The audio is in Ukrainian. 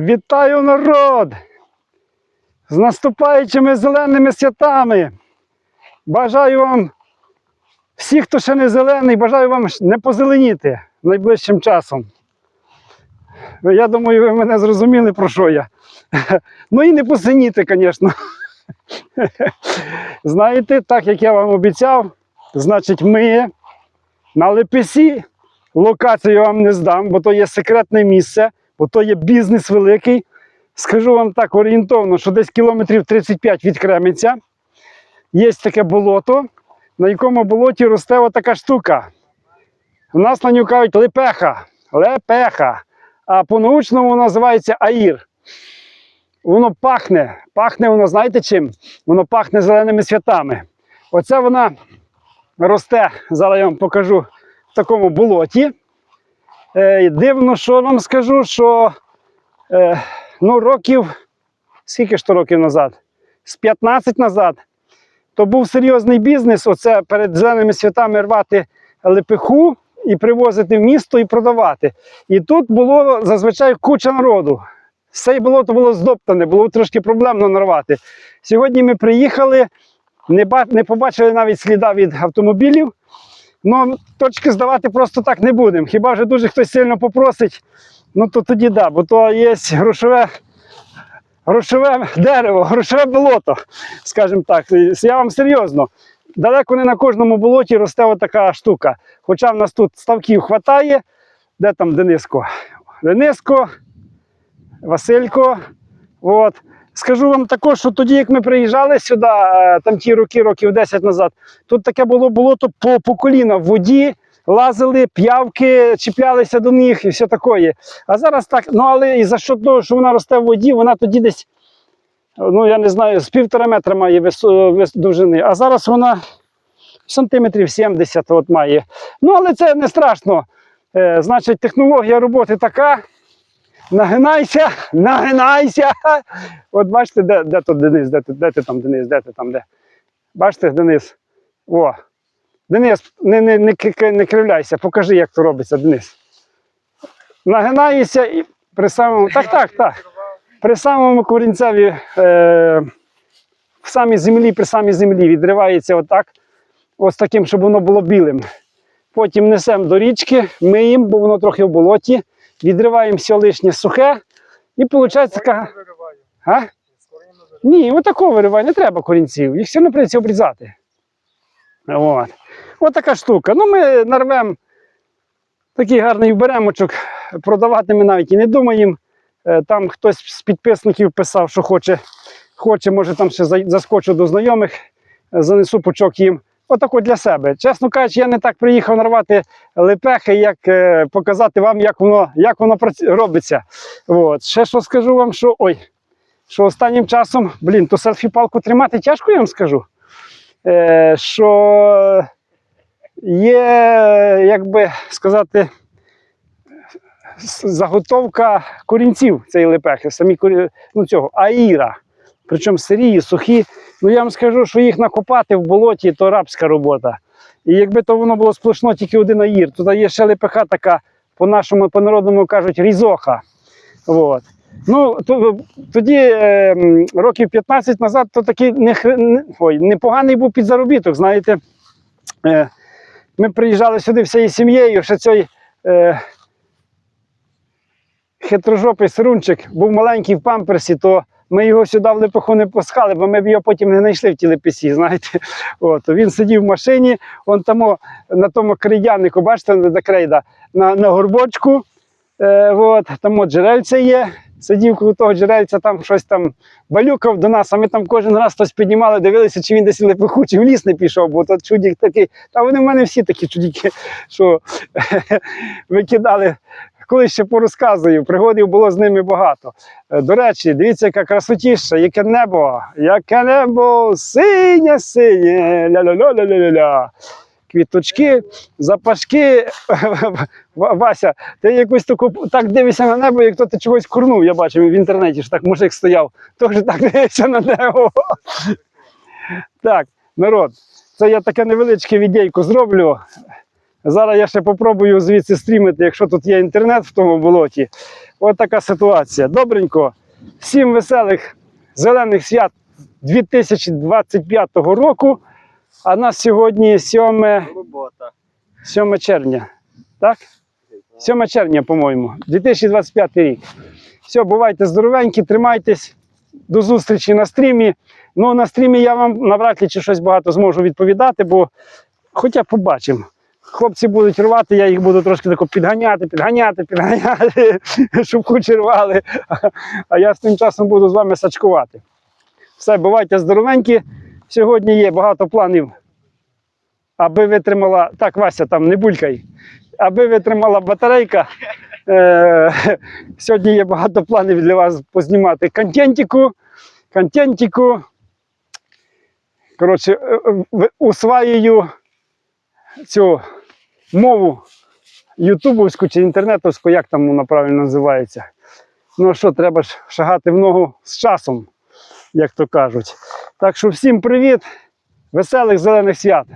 Вітаю народ! З наступаючими зеленими святами. Бажаю вам, всі, хто ще не зелений, бажаю вам не позеленіти найближчим часом. Я думаю, ви мене зрозуміли, про що я. Ну і не посиніти, звісно. Знаєте, так як я вам обіцяв, значить, ми на Лепесі локацію вам не здам, бо то є секретне місце, бо то є бізнес великий. Скажу вам так орієнтовно, що десь кілометрів 35 від Кременця є таке болото, на якому болоті росте отака штука. У нас на нього кажуть лепеха. Лепеха. А по-научному називається аїр. Воно пахне. Пахне воно, знаєте чим? Воно пахне зеленими святами. Оце вона росте, зараз я вам покажу в такому болоті. Е, дивно, що вам скажу, що е, ну, років, скільки ж то років назад? З 15 назад, то був серйозний бізнес. Оце перед зеленими святами рвати лепеху і привозити в місто і продавати. І тут було зазвичай куча народу. Все болото було здоптане, було трошки проблемно нарвати. Сьогодні ми приїхали, не побачили навіть сліда від автомобілів. Ну, точки здавати просто так не будемо. Хіба вже дуже хтось сильно попросить, ну то тоді да, бо то є грошове, грошове дерево, грошове болото, скажімо так. Я вам серйозно. Далеко не на кожному болоті росте отака штука. Хоча в нас тут ставків хватає. Де там Дениско? Дениско, Василько. От. Скажу вам також, що тоді, як ми приїжджали сюди, е, там ті роки, років 10 назад, тут таке було болото по, по коліна в воді, лазили, п'явки, чіплялися до них і все таке. А зараз так, ну але і за що того, що вона росте в воді, вона тоді десь, ну я не знаю, з півтора метра має вис, довжини. А зараз вона сантиметрів 70 от має. Ну, але це не страшно. Е, значить, технологія роботи така. Нагинайся, нагинайся. От бачите, де, де тут Денис, де, ти- де ти там, Денис, де ти там, де? Бачите, Денис? О. Денис, не, не, не, не кривляйся, покажи, як це робиться, Денис. Нагинаєшся і при самому. Так, так, так. При самому корінцеві, е, в самій землі, при самій землі відривається отак, ось таким, щоб воно було білим. Потім несемо до річки, миємо, бо воно трохи в болоті, відриваємо все лишнє сухе, і виходить така. А? Ні, отакого вириваю, не треба корінців, їх все одно прийдеться обрізати. От. От така штука. Ну, ми нарвемо такий гарний беремочок, продавати ми навіть і не думаємо. Е, Там хтось з підписників писав, що хоче, хоче може там ще заскочу до знайомих, е, занесу пучок їм. Отако для себе. Чесно кажучи, я не так приїхав нарвати лепехи, як е, показати вам, як воно, як воно робиться. От. Ще що скажу вам, що ой, що останнім часом, блін, то селфі-палку тримати тяжко, я вам скажу. Е, що є, як би сказати, заготовка корінців цієї лепехи, самі корі... ну, цього, аїра. Причому сирі, сухі. Ну я вам скажу, що їх накопати в болоті то рабська робота. І якби то воно було сплошно тільки один аїр, то є ще лепеха така, по-нашому, по-народному кажуть, різоха. От. Ну, то, тоді е, років 15 назад то такий не, ой, непоганий був підзаробіток. Знаєте, е, ми приїжджали сюди всією сім'єю, ще цей е, хитрожопий сирунчик був маленький в памперсі, то ми його сюди в лепеху не пускали, бо ми б його потім не знайшли в тій лепесі, знаєте. От, він сидів в машині, он там на тому крейдянику, бачите, де крейда, на, на горбочку. Е, от, там от джерельце є. Сидів коло того джерельця, там щось там балюкав до нас, а ми там кожен раз хтось піднімали, дивилися, чи він десь лепеху, чи в ліс не пішов, бо то чудік такий. Та вони в мене всі такі чудіки, що викидали. Коли ще порозказую, пригодів було з ними багато. Е, До речі, дивіться, яка красотіша, яке небо, яке небо, синє, синє, ля-ля-ля-ля-ля-ля. Квіточки, запашки. Вася, ти якусь таку так дивишся на небо, як то ти чогось курнув, я бачив в інтернеті, що так мужик стояв. Тож так дивишся на небо. Так, народ, це я таке невеличке відейку зроблю. Зараз я ще попробую звідси стрімити, якщо тут є інтернет в тому болоті. От така ситуація. Добренько. Всім веселих зелених свят 2025 року. А нас сьогодні 7, 7 червня. Так? 7 червня, по-моєму, 2025 рік. Все, бувайте здоровенькі, тримайтесь. До зустрічі на стрімі. Ну, на стрімі я вам навряд чи щось багато зможу відповідати, бо хоча побачимо. Хлопці будуть рвати, я їх буду трошки тако підганяти, підганяти, підганяти, щоб кучі рвали. А я з тим часом буду з вами сачкувати. Все, бувайте здоровенькі. Сьогодні є багато планів, аби витримала. Так, Вася, там не булькай. Аби витримала батарейка. Е, сьогодні є багато планів для вас познімати контентику. Контентику. Коротше, е, е, усваюю цю мову ютубовську чи інтернетовську, як там вона правильно називається. Ну що, треба ж шагати в ногу з часом, як то кажуть. Так що всім привіт, веселих зелених свят!